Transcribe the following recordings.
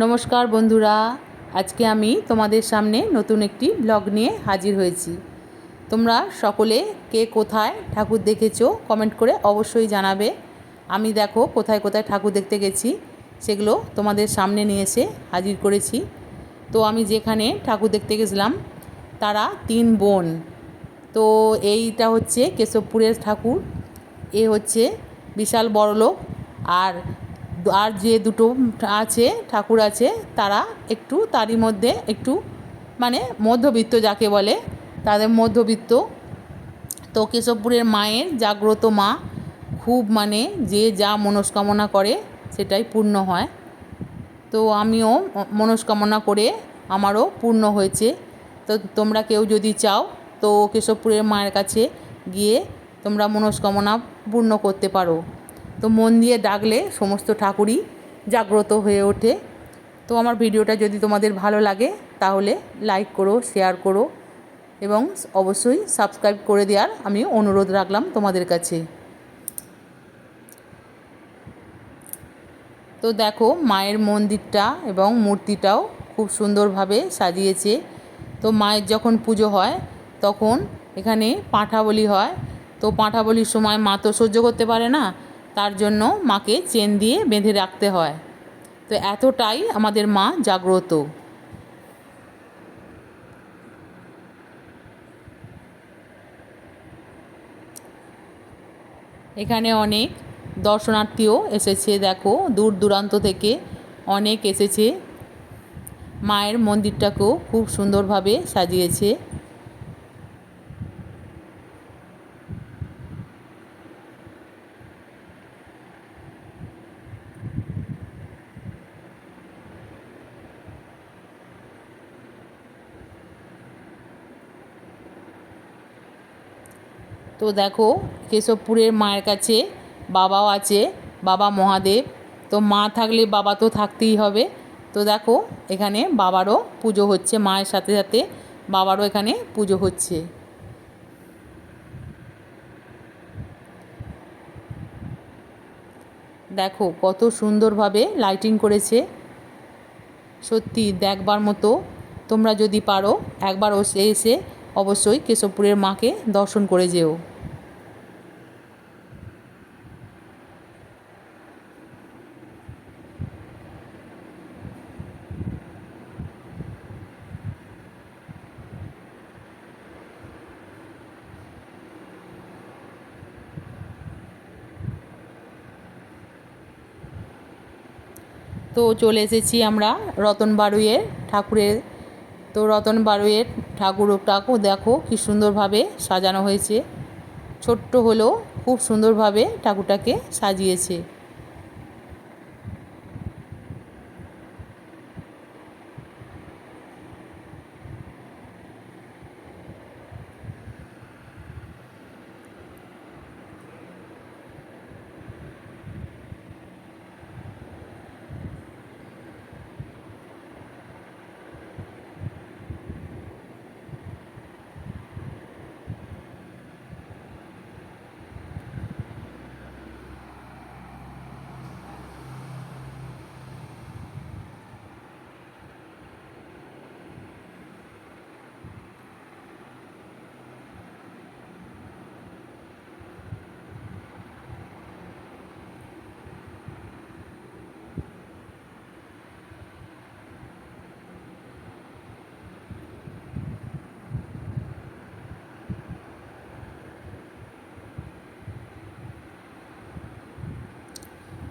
নমস্কার বন্ধুরা, আজকে আমি তোমাদের সামনে নতুন একটি ব্লগ নিয়ে হাজির হয়েছি। তোমরা সকলে কে কোথায় ঠাকুর দেখেছ কমেন্ট করে অবশ্যই জানাবে। আমি দেখো কোথায় কোথায় ঠাকুর দেখতে গেছি, সেগুলো তোমাদের সামনে নিয়ে এসে হাজির করেছি। তো আমি যেখানে ঠাকুর দেখতে গেছিলাম, তারা তিন বোন। তো এইটা হচ্ছে কেশবপুরের ঠাকুর, এ হচ্ছে বিশাল বড়লোক আর আর যে দুটো আছে, ঠাকুর আছে, তারা একটু তারই মধ্যে একটু মানে মধ্যবিত্ত যাকে বলে, তাদের মধ্যবিত্ত। তো কেশবপুরের মায়ের জাগ্রত মা খুব মানে যে যা মনস্কামনা করে সেটাই পূর্ণ হয়। তো আমিও মনস্কামনা করে আমারও পূর্ণ হয়েছে। তো তোমরা কেউ যদি চাও, তো কেশবপুরের মায়ের কাছে গিয়ে তোমরা মনস্কামনা পূর্ণ করতে পারো। তো মন দিয়ে ডাকলে সমস্ত ঠাকুরই জাগ্রত হয়ে ওঠে। তো আমার ভিডিওটা যদি তোমাদের ভালো লাগে, তাহলে লাইক করো শেয়ার করো এবং অবশ্যই সাবস্ক্রাইব করে দেওয়ার আমি অনুরোধ রাখলাম তোমাদের কাছে। তো দেখো মায়ের মন্দিরটা এবং মূর্তিটাও খুব সুন্দরভাবে সাজিয়েছে। তো মায়ের যখন পুজো হয়, তখন এখানে পাঁঠা বলি হয়। তো পাঁঠা বলির সময় মা তো সহ্য করতে পারে না তার জন্য মাকে চেন দিয়ে বেঁধে রাখতে হয়। তো এতটাই আমাদের মা জাগ্রত। এখানে অনেক দর্শনার্থীও এসেছে, দেখো, দূর দূরান্ত থেকে অনেক এসেছে। মায়ের মন্দিরটাকেও খুব সুন্দরভাবে সাজিয়েছে। তো দেখো, কেশবপুরের মায়ের কাছে বাবাও আছে, বাবা মহাদেব। তো মা থাকলে বাবা তো থাকতেই হবে। তো দেখো, এখানে বাবারও পুজো হচ্ছে, মায়ের সাথে সাথে বাবারও এখানে পুজো হচ্ছে। দেখো, কত সুন্দরভাবে লাইটিং করেছে। সত্যি, দেখবার মতো তোমরা যদি পারো, একবার এসে অবশ্যই কেশবপুরের মাকে দর্শন করে যেও। তো চলে এসেছি আমরা রতন বাড়ুয়ের ঠাকুরের। তো রতন বাড়ুইয়ের ঠাকুরটাকেও দেখো কি সুন্দরভাবে সাজানো হয়েছে। ছোট্ট হলেও খুব সুন্দরভাবে ঠাকুরটাকে সাজিয়েছে।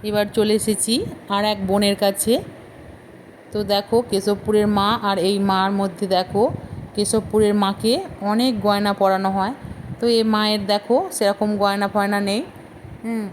এবার চলে এসেছি আর এক বোনের কাছে। তো দেখো, কেশবপুরের মা আর এই মার মধ্যে দেখো, কেশবপুরের মাকে অনেক গয়না পরানো হয়। তো এই মায়ের দেখো, সেরকম গয়না ফয়না নেই। হুম।